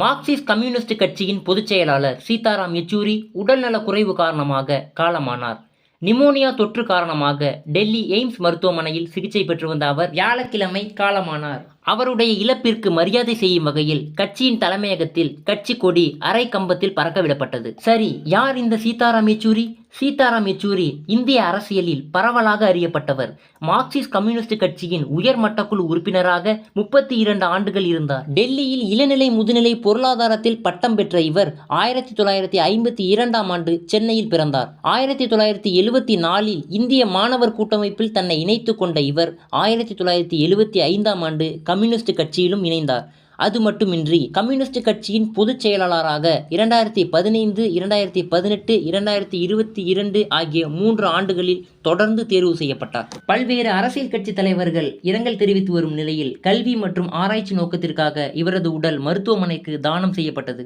Marxist communist கட்சியின் பொதுச் செயலாளர் சீதாராம் யெச்சூரி உடல்நலக் குறைவு காரணமாக காலமானார். நிமோனியா தொற்று காரணமாக டெல்லி எய்ம்ஸ் மருத்துவமனையில் சிகிச்சை பெற்று வந்த அவர் வியாழக்கிழமை காலமானார். அவருடைய இழப்பிற்கு மரியாதை செய்யும் வகையில் கட்சியின் தலைமையகத்தில் கட்சி கொடி அரை கம்பத்தில் பறக்கவிடப்பட்டது. சரி யார் இந்த சீதாராம் யெச்சூரி? சீதாராம் யெச்சூரி இந்திய அரசியலில் பரவலாக அறியப்பட்டவர். மார்க்சிஸ்ட் கம்யூனிஸ்ட் கட்சியின் உயர்மட்ட குழு உறுப்பினராக முப்பத்தி இரண்டு ஆண்டுகள் இருந்தார். டெல்லியில் இளநிலை முதுநிலை பொருளாதாரத்தில் பட்டம் பெற்ற இவர் ஆயிரத்தி தொள்ளாயிரத்தி ஐம்பத்தி இரண்டாம் ஆண்டு சென்னையில் பிறந்தார். ஆயிரத்தி தொள்ளாயிரத்தி எழுபத்தி நாலில் இந்திய மாணவர் கூட்டமைப்பில் தன்னை இணைத்துக் கொண்ட இவர் ஆயிரத்தி தொள்ளாயிரத்தி எழுபத்தி ஐந்தாம் ஆண்டு கம்யூனிஸ்ட் கட்சியிலும் இணைந்தார். அது மட்டுமின்றி கம்யூனிஸ்ட் கட்சியின் பொதுச் செயலாளராக இரண்டாயிரத்தி பதினைந்து இரண்டாயிரத்தி பதினெட்டு இரண்டாயிரத்தி இருபத்தி இரண்டு ஆகிய மூன்று ஆண்டுகளில் தொடர்ந்து தேர்வு செய்யப்பட்டார். பல்வேறு அரசியல் கட்சி தலைவர்கள் இரங்கல் தெரிவித்து வரும் நிலையில் கல்வி மற்றும் ஆராய்ச்சி நோக்கத்திற்காக இவரது உடல் மருத்துவமனைக்கு தானம் செய்யப்பட்டது.